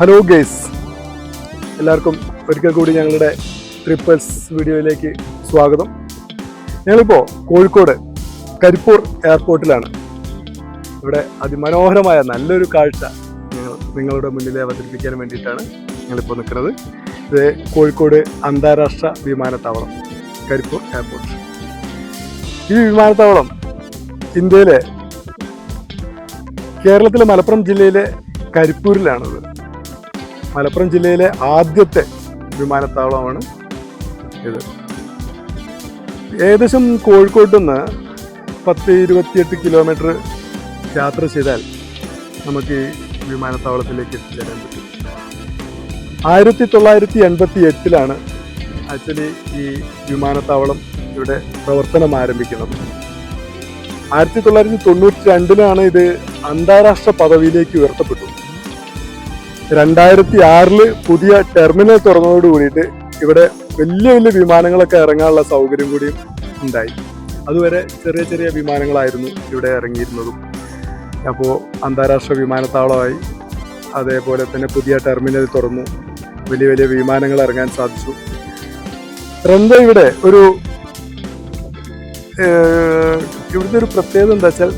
Hello guys എല്ലാവർക്കും ഒരിക്കൽ കൂടി ഞങ്ങളുടെ ട്രിപ്പൽസ് വീഡിയോയിലേക്ക് സ്വാഗതം. ഞങ്ങളിപ്പോൾ കോഴിക്കോട് കരിപ്പൂർ എയർപോർട്ടിലാണ്. ഇവിടെ അതിമനോഹരമായ നല്ലൊരു കാഴ്ച ഞങ്ങൾ നിങ്ങളുടെ മുന്നിൽ അവതരിപ്പിക്കാൻ വേണ്ടിയിട്ടാണ് ഞങ്ങളിപ്പോൾ നിൽക്കുന്നത്. ഇത് കോഴിക്കോട് അന്താരാഷ്ട്ര വിമാനത്താവളം കരിപ്പൂർ എയർപോർട്ട്. ഈ വിമാനത്താവളം ഇന്ത്യയിലെ കേരളത്തിലെ മലപ്പുറം ജില്ലയിലെ കരിപ്പൂരിലാണത് മലപ്പുറം ജില്ലയിലെ ആദ്യത്തെ വിമാനത്താവളമാണ് ഇത്. ഏകദേശം കോഴിക്കോട്ട് നിന്ന് പത്ത് ഇരുപത്തിയെട്ട് കിലോമീറ്റർ യാത്ര ചെയ്താൽ നമുക്ക് ഈ വിമാനത്താവളത്തിലേക്ക് എത്തിച്ചേരാൻ പറ്റും. ആയിരത്തി തൊള്ളായിരത്തി എൺപത്തി എട്ടിലാണ് ആക്ച്വലി ഈ വിമാനത്താവളം ഇവിടെ പ്രവർത്തനം ആരംഭിക്കുന്നത്. ആയിരത്തി തൊള്ളായിരത്തി തൊണ്ണൂറ്റി രണ്ടിലാണ് ഇത് അന്താരാഷ്ട്ര പദവിയിലേക്ക് ഉയർത്തപ്പെട്ടു. രണ്ടായിരത്തി ആറിൽ പുതിയ ടെർമിനൽ തുറന്നതോട് കൂടിയിട്ട് ഇവിടെ വലിയ വലിയ വിമാനങ്ങളൊക്കെ ഇറങ്ങാനുള്ള സൗകര്യം കൂടിയും ഉണ്ടായി. അതുവരെ ചെറിയ ചെറിയ വിമാനങ്ങളായിരുന്നു ഇവിടെ ഇറങ്ങിയിരുന്നതും. അപ്പോൾ അന്താരാഷ്ട്ര വിമാനത്താവളമായി അതേപോലെ തന്നെ പുതിയ ടെർമിനൽ തുറന്നു. വലിയ വലിയ വിമാനങ്ങൾ ഇറങ്ങാൻ സാധിച്ചു. റൺവേ ഇവിടെ ഒരു ഇവിടുത്തെ ഒരു പ്രത്യേകത എന്താ വെച്ചാൽ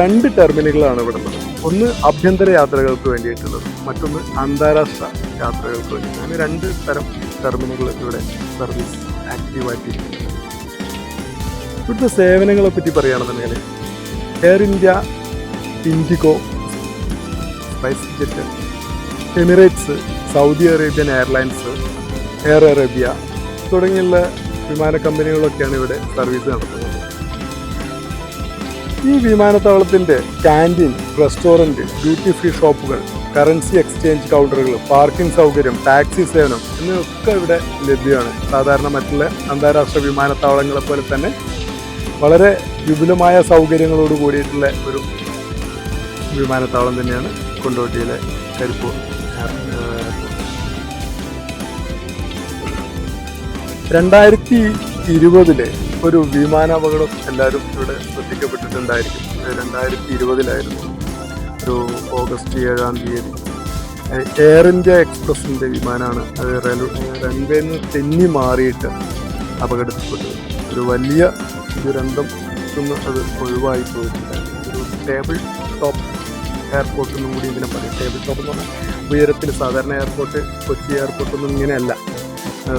രണ്ട് ടെർമിനലുകളാണ് ഇവിടെ ഉള്ളത്. ഒന്ന് ആഭ്യന്തര യാത്രകൾക്ക് വേണ്ടിയിട്ടുള്ളത് മറ്റൊന്ന് അന്താരാഷ്ട്ര യാത്രകൾക്ക് വേണ്ടി അങ്ങനെ രണ്ട് തരം ടെർമിനലുകൾ ഇവിടെ സർവീസ് ആക്റ്റീവായിട്ടിരിക്കുന്നു ഇവിടുത്തെ സേവനങ്ങളെ പറ്റി പറയുകയാണെന്നുണ്ടെങ്കിൽ Air India IndiGo SpiceJet Emirates Saudi Arabian Airlines Air Arabia തുടങ്ങിയുള്ള വിമാന കമ്പനികളൊക്കെയാണ് ഇവിടെ സർവീസ് നടത്തുന്നത്. ഈ വിമാനത്താവളത്തിന്റെ ക്യാന്റീൻ റെസ്റ്റോറന്റ് ഡ്യൂട്ടി ഫ്രീ ഷോപ്പുകൾ കറൻസി എക്സ്ചേഞ്ച് കൗണ്ടറുകൾ പാർക്കിംഗ് സൗകര്യം ടാക്സി സേവനം എന്നിവയൊക്കെ ഇവിടെ ലഭ്യമാണ് സാധാരണ മറ്റുള്ള അന്താരാഷ്ട്ര വിമാനത്താവളങ്ങളെ പോലെ തന്നെ വളരെ വിപുലമായ സൗകര്യങ്ങളോട് കൂടിയിട്ടുള്ള ഒരു വിമാനത്താവളം തന്നെയാണ് കൊണ്ടോട്ടിയിലെ കരിപ്പൂർ. രണ്ടായിരത്തി ഇരുപതിലെ ഒരു വിമാനാപകടം എല്ലാവരും ഇവിടെ ശ്രദ്ധിക്കപ്പെട്ടിട്ടുണ്ടായിരിക്കും. രണ്ടായിരത്തി ഇരുപതിലായിരുന്നു ഒരു ഓഗസ്റ്റ് ഏഴാം തീയതി. എയർ ഇന്ത്യ എക്സ്പ്രസിന്റെ വിമാനമാണ് അത് റൺവേയിൽ നിന്ന് തെന്നി മാറിയിട്ട് അപകടത്തിൽപ്പെട്ടത്. ഒരു വലിയ ദുരന്തം നിന്ന് അത് ഒഴിവായി പോയിട്ടുണ്ടായിരുന്നു ഒരു ടേബിൾ ടോപ്പ് എയർപോർട്ടിൽ നിന്നും കൂടി ഇതിനെ പറയും. ടേബിൾ ടോപ്പ് എന്ന് പറഞ്ഞാൽ ഉയരത്തിൽ സാധാരണ എയർപോർട്ട് കൊച്ചി എയർപോർട്ടൊന്നും ഇങ്ങനെയല്ല.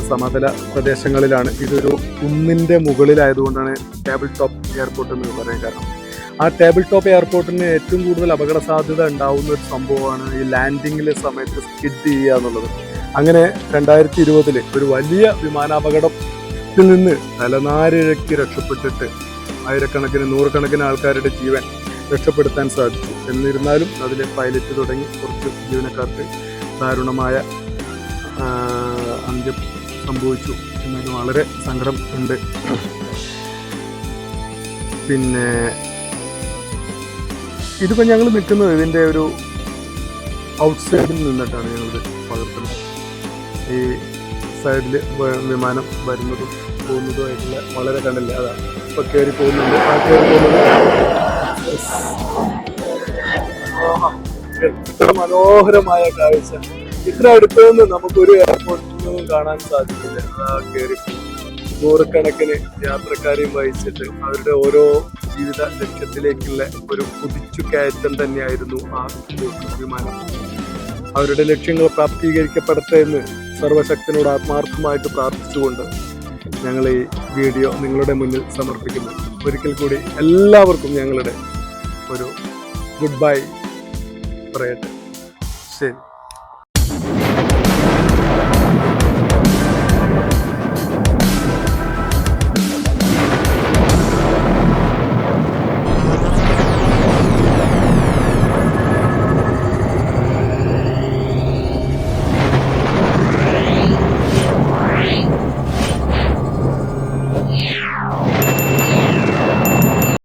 സമതല പ്രദേശങ്ങളിലാണ്. ഇതൊരു കുന്നിന്റെ മുകളിലായതുകൊണ്ടാണ് ടേബിൾ ടോപ്പ് എയർപോർട്ട് എന്ന് പറയാൻ കാരണം. ആ ടേബിൾ ടോപ്പ് എയർപോർട്ടിന് ഏറ്റവും കൂടുതൽ അപകട സാധ്യത ഉണ്ടാവുന്ന ഒരു സംഭവമാണ് ഈ ലാൻഡിങ്ങിലെ സമയത്ത് സ്കിഡ് ചെയ്യുക എന്നുള്ളത്. അങ്ങനെ രണ്ടായിരത്തി ഇരുപതിൽ ഒരു വലിയ വിമാനാപകടത്തിൽ നിന്ന് തലനാരിഴക്കി രക്ഷപ്പെട്ടിട്ട് ആയിരക്കണക്കിന് നൂറുകണക്കിന് ആൾക്കാരുടെ ജീവൻ രക്ഷപ്പെടുത്താൻ സാധിച്ചു. എന്നിരുന്നാലും അതിലെ പൈലറ്റ് തുടങ്ങി. കുറച്ച് ജീവനക്കാർക്ക് ദാരുണമായ ആ, സംഭവിച്ചു എന്നാലും വളരെ സങ്കടം ഉണ്ട്. പിന്നെ ഇതിപ്പോൾ ഞങ്ങൾ നിൽക്കുന്നത് ഇതിന്റെ ഒരു ഔട്ട് സൈഡിൽ നിന്നിട്ടാണ് ഞങ്ങളിത് പകർത്തുന്നത്. ഈ സൈഡിൽ വിമാനം വരുന്നതും പോകുന്നതുമായിട്ടുള്ള വളരെ കണ്ടില്ല? അതാ ഇപ്പോൾ കയറി പോകുന്നുണ്ട്. ആ കയറി പോകുന്നത്. എത്ര മനോഹരമായ കാഴ്ച. ഇത്ര അടുത്ത് നിന്ന് നമുക്കൊരു എയർപോർട്ടിൽ നിന്നും കാണാൻ സാധിക്കില്ല. ആ കയറി നൂറുകണക്കിന് യാത്രക്കാരെയും വഹിച്ചിട്ട് അവരുടെ ഓരോ ജീവിത ലക്ഷ്യത്തിലേക്കുള്ള ഒരു കുതിച്ചു കയറ്റം തന്നെയായിരുന്നു ആ വിമാനം. അവരുടെ ലക്ഷ്യങ്ങൾ പ്രാപ്തീകരിക്കപ്പെടട്ടെ എന്ന് സർവശക്തനോട് ആത്മാർത്ഥമായിട്ട് പ്രാർത്ഥിച്ചുകൊണ്ട് ഞങ്ങൾ ഈ വീഡിയോ നിങ്ങളുടെ മുന്നിൽ സമർപ്പിക്കുന്നു. ഒരിക്കൽ കൂടി എല്ലാവർക്കും ഞങ്ങളുടെ ഒരു ഗുഡ് ബൈ പറയട്ടെ. ശരി.